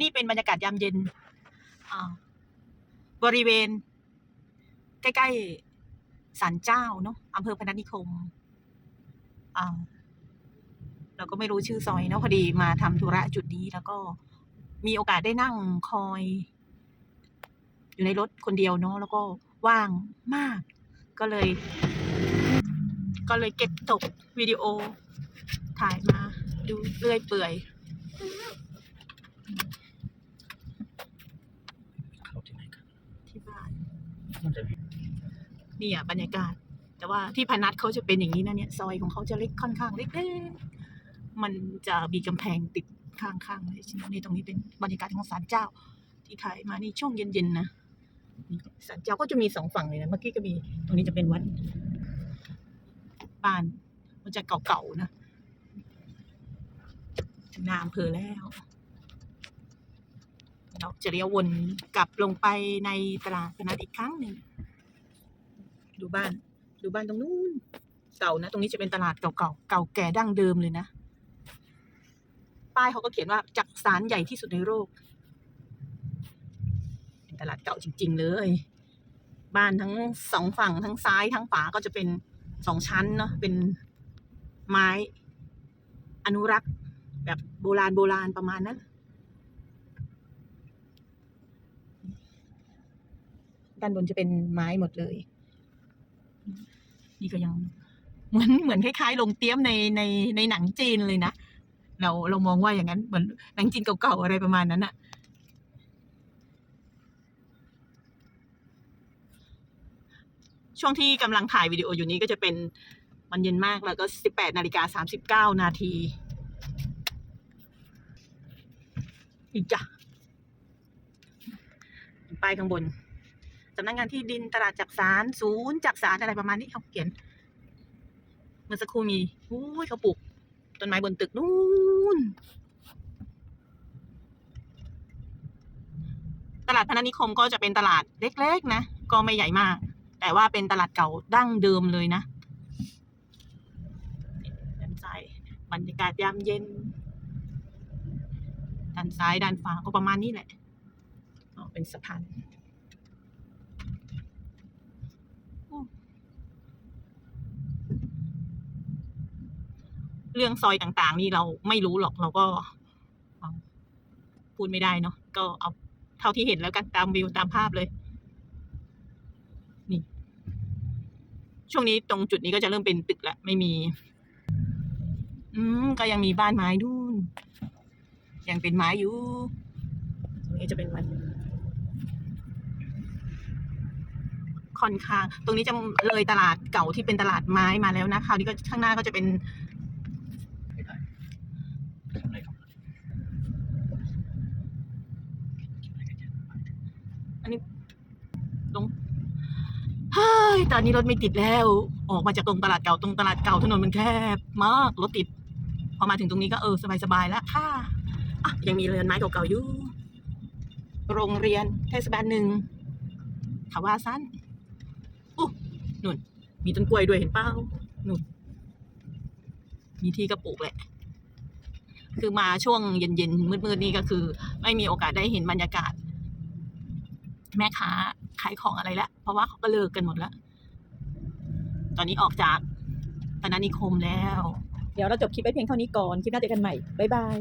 นี่เป็นบรรยากาศยามเย็นอ่าบริเวณ ใกล้ๆศาลเจ้าเนาะอำเภอพนัสนิคมอ่าเราก็ไม่รู้ชื่อซอยเนาะพอดีมาทำธุระจุดนี้แล้วก็มีโอกาสได้นั่งคอย อยู่ในรถคนเดียวเนาะแล้วก็ว่างมาก ก็เลย ก็เลยเก็บตกวิดีโอถ่ายมาดูเรื่อยเปื่อย เข้าที่ไหนกัน ที่บ้าน มั นี่อะบรรยากาศ แต่ว่าที่พนัสเขาจะเป็นอย่างนี้นะเนี่ย ซอยของเขาจะเล็กค่อนข้างเล็กๆมันจะมีกำแพงติดข้างๆเลยนี่ตรงนี้เป็นบรรยากาศของศาลเจ้า ที่ถ่ายมานี่ช่วงเย็นๆนะศาลเจ้าก็จะมีสองฝั่งเลยนะ เมื่อกี้ก็มี ตรงนี้จะเป็นวัดบ้าน มันจะเก่าๆนะถึงนาอำเภอแล้ว เราจะเลี้ยววนกลับลงไปในตลาดพนัสอีกครั้งหนึ่งดูบ้าน ดูบ้านตรงนู้นเก่านะ ตรงนี้จะเป็นตลาดเก่าๆเก่าแก่ดั้งเดิมเลยนะ ป้ายเขาก็เขียนว่าจักสารใหญ่ที่สุดในโลกเป็นตลาดเก่าจริง ๆ เลย บ้านทั้งสองฝั่งทั้งซ้ายทั้งขวาก็จะเป็นสองชั้นเนาะเป็นไม้ อนุรักษ์ แบบโบราณโบราณประมาณนั้น ด้านบนจะเป็นไม้หมดเลย นี่ก็ยังเหมือนเหมือนคล้ายๆลงเตี้ยมในในในหนังจีนเลยนะเราเรามองว่าอย่างนั้นเหมือนหนังจีนเก่าๆอะไรประมาณนั้นอะช่วงที่กำลังถ่ายวิดีโออยู่นี้ก็จะเป็นมันเย็นมากแล้วก็สิบแปดนาฬิกาสามสิบเก้านาทีอีกจ้ะป้ายข้างบน สำนักงานที่ดินตลาดจักสารศูนย์จักสารอะไรประมาณนี้เขาเขียนเมื่อสักครู่มีอุ้ยเขาปลูกต้นไม้บนตึกนู่นตลาดพนัสนิคมก็จะเป็นตลาดเล็ก ๆ นะ ก็ไม่ใหญ่มาก แต่ว่าเป็นตลาดเก่าดั้งเดิมเลยนะด้านซ้ายบรรยากาศยามเย็น ด้านซ้ายด้านขวาก็ประมาณนี้แหละเป็นสะพาน เรื่องซอยต่างๆ นี่เราไม่รู้หรอกเราก็พูดไม่ได้เนาะก็เอาเท่าที่เห็นแล้วกันตามวิวตามภาพเลย นี่ ช่วงนี้ตรงจุดนี้ก็จะเริ่มเป็นตึกล้วไม่มี อืมก็ยังมีบ้านไม้นู่นยังเป็นไม้อยู่ตรงนี้จะเป็นวันค่อนข้าง ตรงนี้จะเลยตลาดเก่าที่เป็นตลาดไม้มาแล้วนะคราวนี้ก็ข้างหน้าก็จะเป็น ไม่ได้ทำอะไรครับ ตรงเฮ้ย ตอนนี้รถไม่ติดแล้ว ออกมาจากตรงตลาดเก่าตรงตลาดเก่าถนนมันแคบมากรถติด พอมาถึงตรงนี้ก็เออสบายๆแล้วค่ะอะยังมีเรือนไม้เก่าๆอยู่โรงเรียนเทศบาลหนึ่งขาวาสั้นอู้นุ่น มีต้นกล้วยด้วยเห็นเปล่านุ่น มีที่กระปลูกแหละ คือมาช่วงเย็นๆมืดๆนี่ก็คือ ไม่มีโอกาสได้เห็นบรรยากาศ แม่ค้าขายของอะไรแล้วเพราะว่าเขาก็เลิกกันหมดแล้ว ตอนนี้ออกจากพนัสนิคมแล้ว เดี๋ยวเราจบคลิปไว้เพียงเท่านี้ก่อน คลิปหน้าเจอกันใหม่ บ๊ายบาย